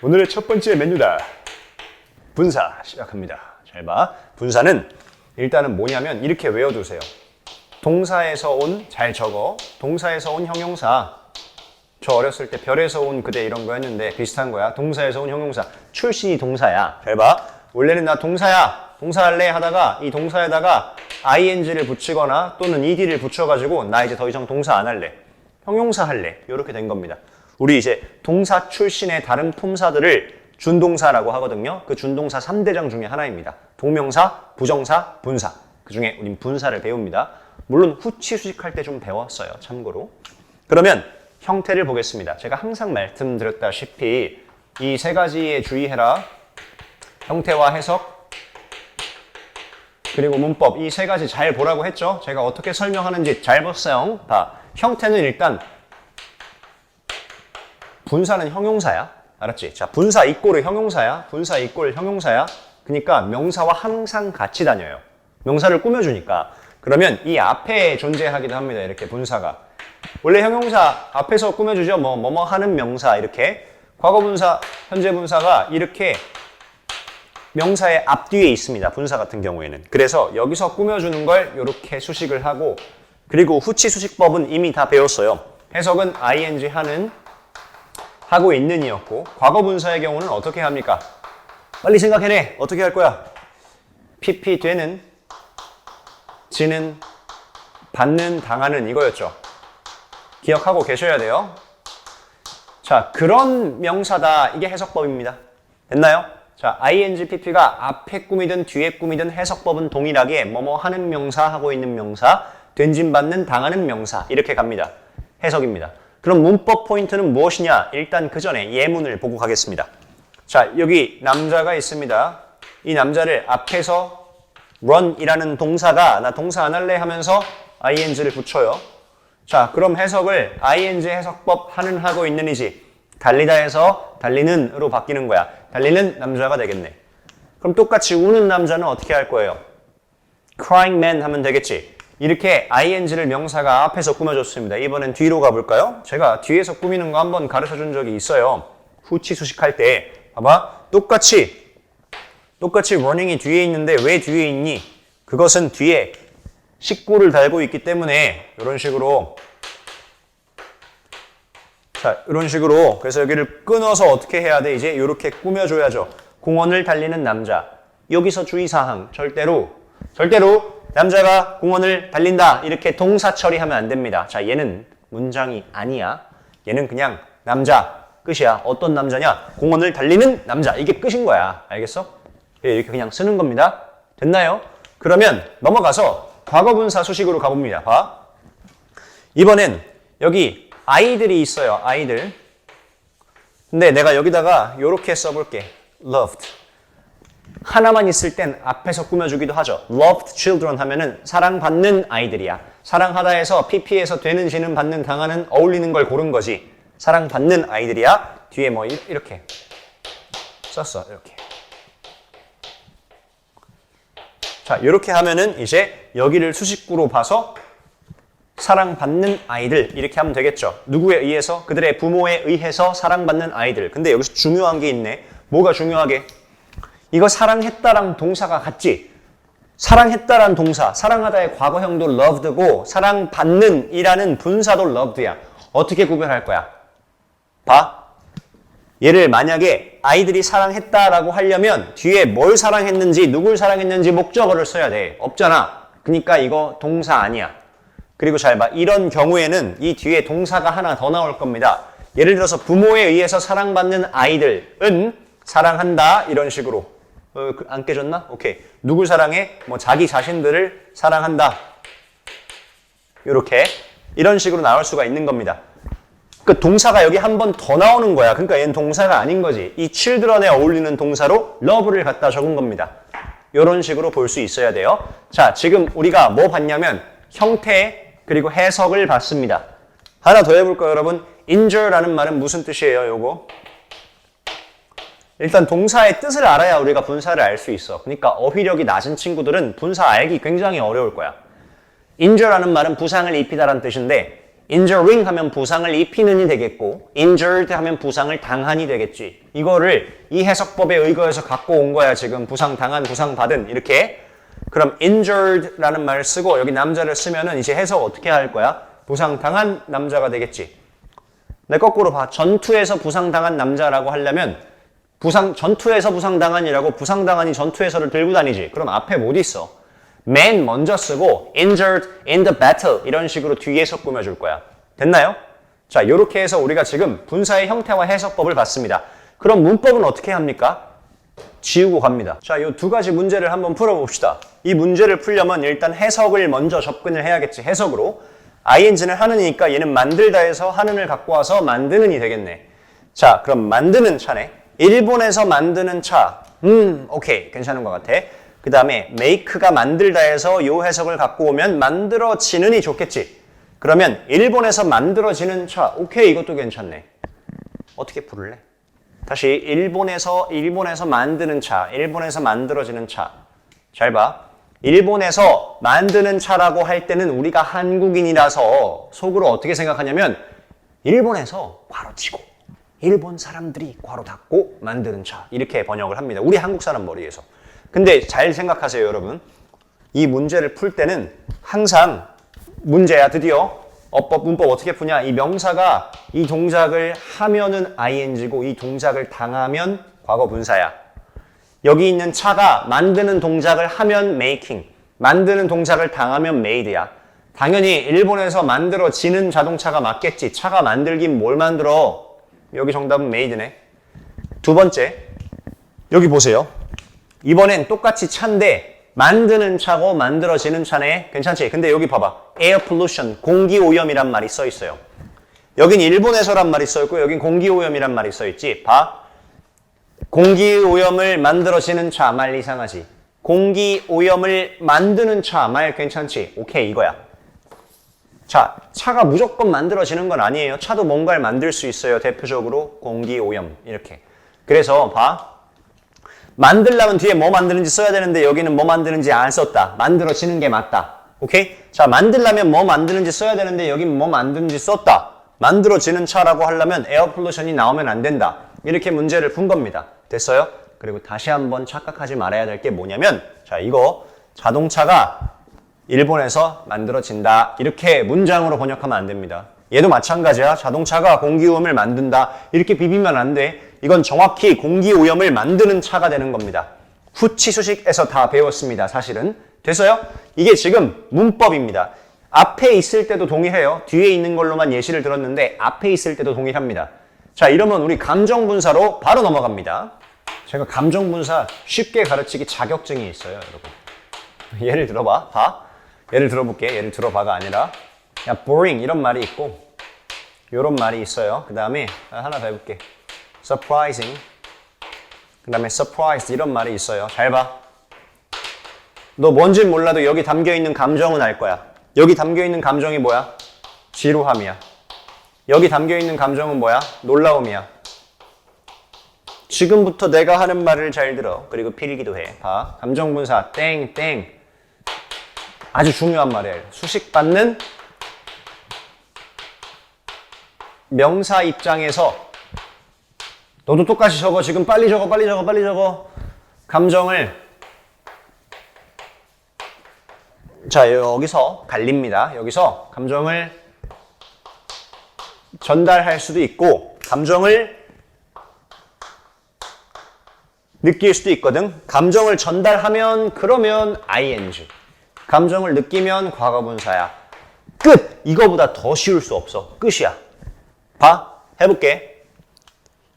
오늘의 첫 번째 메뉴다. 분사 시작합니다. 잘 봐. 분사는 일단은 뭐냐면 이렇게 외워두세요. 동사에서 온, 잘 적어. 동사에서 온 형용사. 저 어렸을 때 별에서 온 그대 이런 거 했는데 비슷한 거야. 동사에서 온 형용사. 출신이 동사야. 잘 봐. 원래는 나 동사야. 동사 할래 하다가 이 동사에다가 ing를 붙이거나 또는 ed를 붙여가지고 나 이제 더 이상 동사 안 할래. 형용사 할래. 이렇게 된 겁니다. 우리 이제 동사 출신의 다른 품사들을 준동사라고 하거든요. 그 준동사 3대장 중에 하나입니다. 동명사, 부정사, 분사. 그 중에 우린 분사를 배웁니다. 물론 후치 수식할 때 좀 배웠어요. 참고로. 그러면 형태를 보겠습니다. 제가 항상 말씀드렸다시피 이 세 가지에 주의해라. 형태와 해석, 그리고 문법 이 세 가지 잘 보라고 했죠. 제가 어떻게 설명하는지 잘 보세요. 봐. 형태는 일단 분사는 형용사야. 알았지? 자, 분사 이꼴은 형용사야. 분사 이꼴 형용사야. 그러니까 명사와 항상 같이 다녀요. 명사를 꾸며주니까. 그러면 이 앞에 존재하기도 합니다. 이렇게 분사가. 원래 형용사 앞에서 꾸며주죠. 뭐, 뭐뭐 하는 명사 이렇게. 과거 분사, 현재 분사가 이렇게 명사의 앞뒤에 있습니다. 분사 같은 경우에는. 그래서 여기서 꾸며주는 걸 이렇게 수식을 하고 그리고 후치 수식법은 이미 다 배웠어요. 해석은 ing 하는 하고 있는 이었고 과거 분사의 경우는 어떻게 합니까? 빨리 생각해내. 어떻게 할 거야? pp 되는 지는 받는 당하는 이거였죠. 기억하고 계셔야 돼요. 자, 그런 명사다. 이게 해석법입니다. 됐나요? 자, ing, pp가 앞에 꾸미든 뒤에 꾸미든 해석법은 동일하게 뭐뭐 하는 명사, 하고 있는 명사, 된짐받는, 당하는 명사 이렇게 갑니다. 해석입니다. 그럼 문법 포인트는 무엇이냐? 일단 그 전에 예문을 보고 가겠습니다. 자, 여기 남자가 있습니다. 이 남자를 앞에서 run이라는 동사가 나 동사 안 할래 하면서 ing를 붙여요. 자, 그럼 해석을 ing 해석법 하는 하고 있는이지 달리다에서 달리는으로 바뀌는 거야. 달리는 남자가 되겠네. 그럼 똑같이 우는 남자는 어떻게 할 거예요? crying man 하면 되겠지. 이렇게 ing를 명사가 앞에서 꾸며줬습니다. 이번엔 뒤로 가볼까요? 제가 뒤에서 꾸미는 거 한번 가르쳐 준 적이 있어요. 후치 수식할 때. 봐봐. 똑같이 똑같이 running이 뒤에 있는데 왜 뒤에 있니? 그것은 뒤에 식구를 달고 있기 때문에 이런 식으로 자 이런 식으로 그래서 여기를 끊어서 어떻게 해야 돼? 이제 이렇게 꾸며줘야죠. 공원을 달리는 남자. 여기서 주의사항 절대로 절대로 남자가 공원을 달린다 이렇게 동사 처리하면 안 됩니다. 자 얘는 문장이 아니야. 얘는 그냥 남자 끝이야. 어떤 남자냐? 공원을 달리는 남자 이게 끝인 거야. 알겠어? 예, 이렇게 그냥 쓰는 겁니다. 됐나요? 그러면 넘어가서 과거분사 수식으로 가봅니다. 봐. 이번엔 여기 아이들이 있어요. 아이들. 근데 내가 여기다가 이렇게 써볼게. loved. 하나만 있을 땐 앞에서 꾸며주기도 하죠. loved children 하면은 사랑받는 아이들이야. 사랑하다에서 pp에서 되는, 지는, 받는, 당하는, 어울리는 걸 고른 거지. 사랑받는 아이들이야. 뒤에 뭐 이- 이렇게 썼어. 이렇게. 자, 이렇게 하면은 이제 여기를 수식구로 봐서 사랑받는 아이들 이렇게 하면 되겠죠. 누구에 의해서? 그들의 부모에 의해서 사랑받는 아이들. 근데 여기서 중요한 게 있네. 뭐가 중요하게? 이거 사랑했다랑 동사가 같지? 사랑했다란 동사, 사랑하다의 과거형도 loved고 사랑받는 이라는 분사도 loved야. 어떻게 구별할 거야? 봐. 얘를 만약에 아이들이 사랑했다라고 하려면 뒤에 뭘 사랑했는지 누굴 사랑했는지 목적어를 써야 돼. 없잖아. 그러니까 이거 동사 아니야. 그리고 잘 봐. 이런 경우에는 이 뒤에 동사가 하나 더 나올 겁니다. 예를 들어서 부모에 의해서 사랑받는 아이들은 사랑한다 이런 식으로 어, 그안 깨졌나? 오케이. 누굴 사랑해? 뭐 자기 자신들을 사랑한다. 이렇게 이런 식으로 나올 수가 있는 겁니다. 그 동사가 여기 한 번 더 나오는 거야. 그러니까 얘는 동사가 아닌 거지. 이 children에 어울리는 동사로 love를 갖다 적은 겁니다. 이런 식으로 볼 수 있어야 돼요. 자, 지금 우리가 뭐 봤냐면 형태 그리고 해석을 봤습니다. 하나 더 해볼까요, 여러분? injure라는 말은 무슨 뜻이에요, 요거? 일단 동사의 뜻을 알아야 우리가 분사를 알 수 있어. 그러니까 어휘력이 낮은 친구들은 분사 알기 굉장히 어려울 거야. injure라는 말은 부상을 입히다라는 뜻인데 injuring 하면 부상을 입히는이 되겠고 injured 하면 부상을 당한이 되겠지. 이거를 이 해석법에 의거해서 갖고 온 거야. 지금 부상 당한, 부상 받은 이렇게. 그럼 injured라는 말을 쓰고 여기 남자를 쓰면은 이제 해석 어떻게 할 거야? 부상 당한 남자가 되겠지. 내 거꾸로 봐. 전투에서 부상 당한 남자라고 하려면 부상 전투에서 부상 당한이라고 부상 당한이 전투에서를 들고 다니지. 그럼 앞에 못 있어. man 먼저 쓰고 injured in the battle 이런 식으로 뒤에서 꾸며줄 거야. 됐나요? 자, 이렇게 해서 우리가 지금 분사의 형태와 해석법을 봤습니다. 그럼 문법은 어떻게 합니까? 지우고 갑니다. 자, 이 두 가지 문제를 한번 풀어봅시다. 이 문제를 풀려면 일단 해석을 먼저 접근을 해야겠지. 해석으로. ing는 하는이니까 얘는 만들다 해서 하는을 갖고 와서 만드는이 되겠네. 자, 그럼 만드는 차네. 일본에서 만드는 차. 음, 오케이. 괜찮은 것 같아. 그 다음에 make가 만들다 해서 요 해석을 갖고 오면 만들어지는이 좋겠지. 그러면 일본에서 만들어지는 차. 오케이. 이것도 괜찮네. 어떻게 부를래? 다시 일본에서 일본에서 만드는 차, 일본에서 만들어지는 차. 잘 봐. 일본에서 만드는 차라고 할 때는 우리가 한국인이라서 속으로 어떻게 생각하냐면 일본에서 괄호 치고 일본 사람들이 괄호 닫고 만드는 차 이렇게 번역을 합니다. 우리 한국 사람 머리에서. 근데 잘 생각하세요, 여러분. 이 문제를 풀 때는 항상 문제야 드디어 어법 문법 어떻게 푸냐 이 명사가 이 동작을 하면은 ing고 이 동작을 당하면 과거 분사야 여기 있는 차가 만드는 동작을 하면 making 만드는 동작을 당하면 made야 당연히 일본에서 만들어지는 자동차가 맞겠지 차가 만들긴 뭘 만들어 여기 정답은 made네 두 번째 여기 보세요 이번엔 똑같이 차인데 만드는 차고 만들어지는 차네. 괜찮지? 근데 여기 봐봐. air pollution, 공기 오염이란 말이 써 있어요. 여긴 일본에서란 말이 써 있고 여긴 공기 오염이란 말이 써 있지. 봐. 공기 오염을 만들어지는 차 말 이상하지. 공기 오염을 만드는 차 말 괜찮지? 오케이 이거야. 자, 차가 무조건 만들어지는 건 아니에요. 차도 뭔가를 만들 수 있어요. 대표적으로 공기 오염 이렇게. 그래서 봐. 만들려면 뒤에 뭐 만드는지 써야 되는데 여기는 뭐 만드는지 안 썼다. 만들어지는 게 맞다. 오케이? 자, 만들려면 뭐 만드는지 써야 되는데 여긴 뭐 만드는지 썼다. 만들어지는 차라고 하려면 에어 폴루션이 나오면 안 된다. 이렇게 문제를 푼 겁니다. 됐어요? 그리고 다시 한번 착각하지 말아야 될 게 뭐냐면 자, 이거 자동차가 일본에서 만들어진다. 이렇게 문장으로 번역하면 안 됩니다. 얘도 마찬가지야. 자동차가 공기오염을 만든다. 이렇게 비비면 안 돼. 이건 정확히 공기오염을 만드는 차가 되는 겁니다. 후치 수식에서 다 배웠습니다. 사실은. 됐어요? 이게 지금 문법입니다. 앞에 있을 때도 동일해요. 뒤에 있는 걸로만 예시를 들었는데 앞에 있을 때도 동일합니다. 자, 이러면 우리 감정분사로 바로 넘어갑니다. 제가 감정분사 쉽게 가르치기 자격증이 있어요, 여러분. 예를 들어봐. 봐. 예를 들어볼게. 예를 들어봐가 아니라 야, boring 이런 말이 있고 이런 말이 있어요. 그 다음에 하나 더 해볼게. surprising 그 다음에 surprised 이런 말이 있어요. 잘 봐. 너 뭔진 몰라도 여기 담겨있는 감정은 알 거야. 여기 담겨있는 감정이 뭐야? 지루함이야. 여기 담겨있는 감정은 뭐야? 놀라움이야. 지금부터 내가 하는 말을 잘 들어. 그리고 필기도 해. 봐. 감정분사 땡, 땡. 아주 중요한 말이에요. 수식받는 명사 입장에서 너도 똑같이 적어. 지금 빨리 적어, 빨리 적어, 빨리 적어. 감정을 자, 여기서 갈립니다. 여기서 감정을 전달할 수도 있고 감정을 느낄 수도 있거든. 감정을 전달하면 그러면 ing. 감정을 느끼면 과거분사야. 끝! 이거보다 더 쉬울 수 없어. 끝이야. 봐. 해볼게.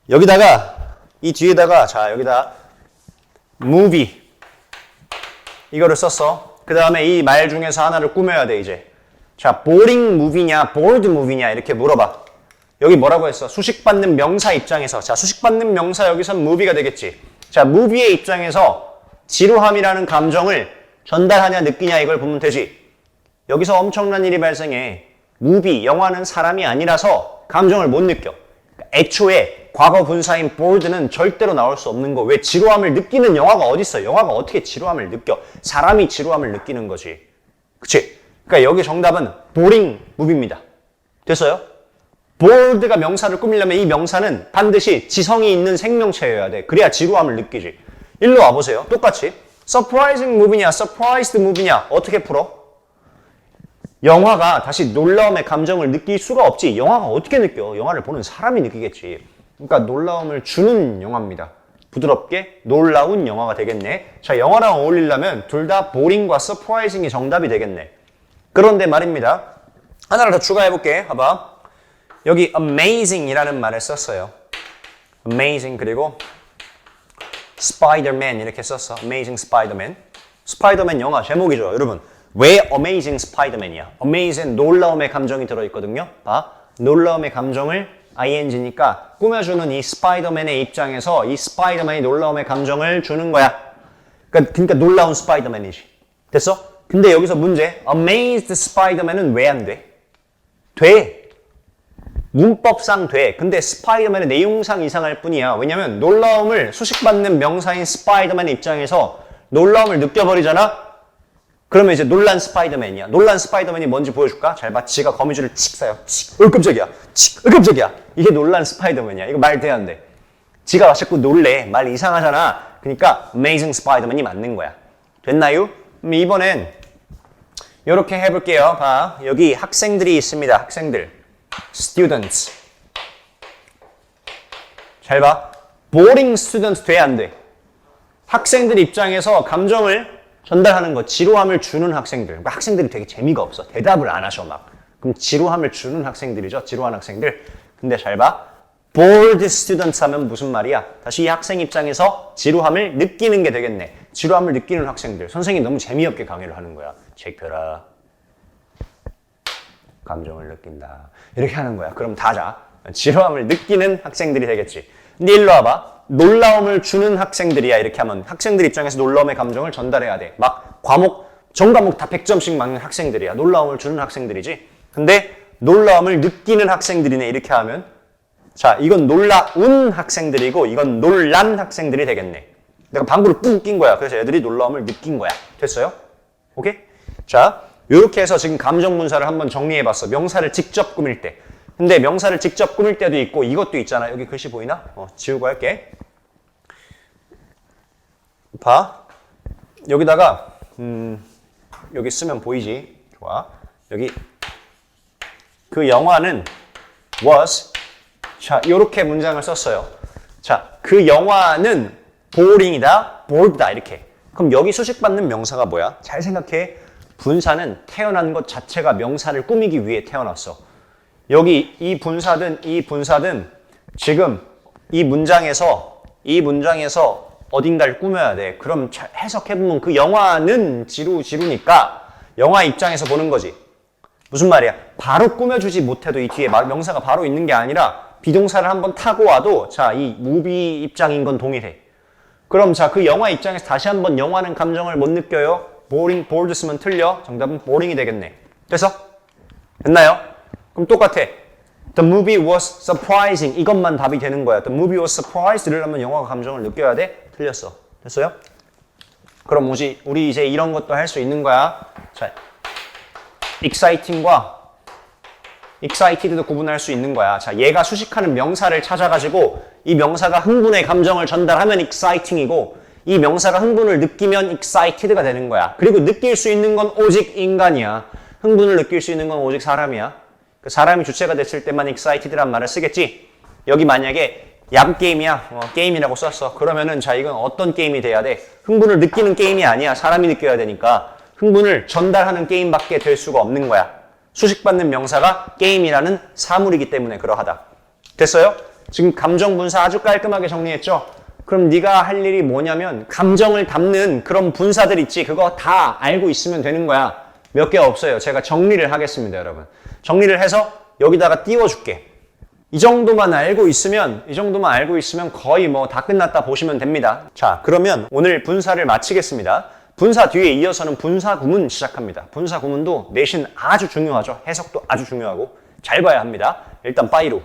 여기다가 이 뒤에다가 자 여기다 movie 이거를 썼어. 그 다음에 이 말 중에서 하나를 꾸며야 돼 이제. 자 boring movie냐 bored movie냐 이렇게 물어봐. 여기 뭐라고 했어? 수식받는 명사 입장에서 자 수식받는 명사 여기선 movie가 되겠지. 자 movie의 입장에서 지루함이라는 감정을 전달하냐 느끼냐 이걸 보면 되지. 여기서 엄청난 일이 발생해. movie 영화는 사람이 아니라서 감정을 못 느껴. 애초에 과거 분사인 bored는 절대로 나올 수 없는 거. 왜 지루함을 느끼는 영화가 어디 있어? 영화가 어떻게 지루함을 느껴? 사람이 지루함을 느끼는 거지. 그치? 그러니까 여기 정답은 boring movie입니다. 됐어요? bored가 명사를 꾸미려면 이 명사는 반드시 지성이 있는 생명체여야 돼. 그래야 지루함을 느끼지. 일로 와보세요. 똑같이. Surprising movie냐, surprised movie냐. 어떻게 풀어? 영화가 다시 놀라움의 감정을 느낄 수가 없지. 영화가 어떻게 느껴? 영화를 보는 사람이 느끼겠지. 그러니까 놀라움을 주는 영화입니다. 부드럽게 놀라운 영화가 되겠네. 자, 영화랑 어울리려면 둘 다 보링과 서프라이징이 정답이 되겠네. 그런데 말입니다. 하나를 더 추가해볼게. 봐봐. 여기 amazing이라는 말을 썼어요. amazing 그리고 Spider-Man 이렇게 썼어. Amazing Spider-Man. 스파이더맨 영화 제목이죠, 여러분. 왜 Amazing Spider-Man이야? Amazing 놀라움의 감정이 들어있거든요. 봐, 놀라움의 감정을 ing니까 꾸며주는 이 스파이더맨의 입장에서 이 스파이더맨이 놀라움의 감정을 주는 거야. 그러니까, 그러니까 놀라운 스파이더맨이지. 됐어? 근데 여기서 문제. Amazed Spider-Man은 왜 안 돼? 돼. 문법상 돼. 근데 스파이더맨의 내용상 이상할 뿐이야. 왜냐면 놀라움을 수식받는 명사인 스파이더맨 입장에서 놀라움을 느껴버리잖아? 그러면 이제 놀란 스파이더맨이야. 놀란 스파이더맨이 뭔지 보여줄까? 잘 봐. 지가 거미줄을 칙 쏴요. 칙. 어, 깜짝이야. 칙. 어, 깜짝이야. 이게 놀란 스파이더맨이야. 이거 말 돼야 안 돼. 지가 자꾸 놀래. 말 이상하잖아. 그러니까 Amazing Spider-Man이 맞는 거야. 됐나요? 이번엔 이렇게 해볼게요. 봐. 여기 학생들이 있습니다. 학생들. Students. 잘 봐. boring student 돼, 안 돼? 학생들 입장에서 감정을 전달하는 거, 지루함을 주는 학생들. 그러니까 학생들이 되게 재미가 없어. 대답을 안 하셔, 막. 그럼 지루함을 주는 학생들이죠. 지루한 학생들. 근데 잘 봐. bored students 하면 무슨 말이야? 다시 이 학생 입장에서 지루함을 느끼는 게 되겠네. 지루함을 느끼는 학생들. 선생님이 너무 재미없게 강의를 하는 거야. 제껴라. 감정을 느낀다. 이렇게 하는 거야. 그럼 다자. 지루함을 느끼는 학생들이 되겠지. 근데 일로 와봐. 놀라움을 주는 학생들이야. 이렇게 하면 학생들 입장에서 놀라움의 감정을 전달해야 돼. 막 과목, 전 과목 다 100점씩 맞는 학생들이야. 놀라움을 주는 학생들이지. 근데 놀라움을 느끼는 학생들이네. 이렇게 하면 자, 이건 놀라운 학생들이고 이건 놀란 학생들이 되겠네. 내가 방구를 뿡 낀 거야. 그래서 애들이 놀라움을 느낀 거야. 됐어요? 오케이? 자, 이렇게 해서 지금 감정 문사를 한번 정리해 봤어. 명사를 직접 꾸밀 때. 근데 명사를 직접 꾸밀 때도 있고 이것도 있잖아. 여기 글씨 보이나? 어, 지우고 할게. 봐. 여기다가 음, 여기 쓰면 보이지? 좋아. 여기 그 영화는 was 자, 이렇게 문장을 썼어요. 자, 그 영화는 boring이다, bored다 이렇게. 그럼 여기 수식받는 명사가 뭐야? 잘 생각해. 분사는 태어난 것 자체가 명사를 꾸미기 위해 태어났어. 여기 이 분사든 이 분사든 지금 이 문장에서 이 문장에서 어딘가를 꾸며야 돼. 그럼 잘 해석해보면 그 영화는 지루 지루니까 영화 입장에서 보는 거지. 무슨 말이야? 바로 꾸며주지 못해도 이 뒤에 말- 명사가 바로 있는 게 아니라 비동사를 한번 타고 와도 자, 이 무비 입장인 건 동일해. 그럼 자, 그 영화 입장에서 다시 한번 영화는 감정을 못 느껴요? Boring, bored 쓰면 틀려. 정답은 boring이 되겠네. 됐어? 됐나요? 그럼 똑같아. The movie was surprising. 이것만 답이 되는 거야. The movie was surprised를 하면 영화가 감정을 느껴야 돼? 틀렸어. 됐어요? 그럼 우리, 우리 이제 이런 것도 할 수 있는 거야. 자, exciting과 excited도 구분할 수 있는 거야. 자, 얘가 수식하는 명사를 찾아가지고 이 명사가 흥분의 감정을 전달하면 exciting이고 이 명사가 흥분을 느끼면 excited가 되는 거야. 그리고 느낄 수 있는 건 오직 인간이야. 흥분을 느낄 수 있는 건 오직 사람이야. 그 사람이 주체가 됐을 때만 excited란 말을 쓰겠지. 여기 만약에 야구 게임이야. 어, 게임이라고 썼어. 그러면은 자 이건 어떤 게임이 돼야 돼? 흥분을 느끼는 게임이 아니야. 사람이 느껴야 되니까 흥분을 전달하는 게임밖에 될 수가 없는 거야. 수식받는 명사가 게임이라는 사물이기 때문에 그러하다. 됐어요? 지금 감정 분사 아주 깔끔하게 정리했죠? 그럼 네가 할 일이 뭐냐면 감정을 담는 그런 분사들 있지 그거 다 알고 있으면 되는 거야. 몇 개 없어요. 제가 정리를 하겠습니다, 여러분. 정리를 해서 여기다가 띄워줄게. 이 정도만 알고 있으면 이 정도만 알고 있으면 거의 뭐 다 끝났다 보시면 됩니다. 자, 그러면 오늘 분사를 마치겠습니다. 분사 뒤에 이어서는 분사 구문 시작합니다. 분사 구문도 내신 아주 중요하죠. 해석도 아주 중요하고 잘 봐야 합니다. 일단 빠이로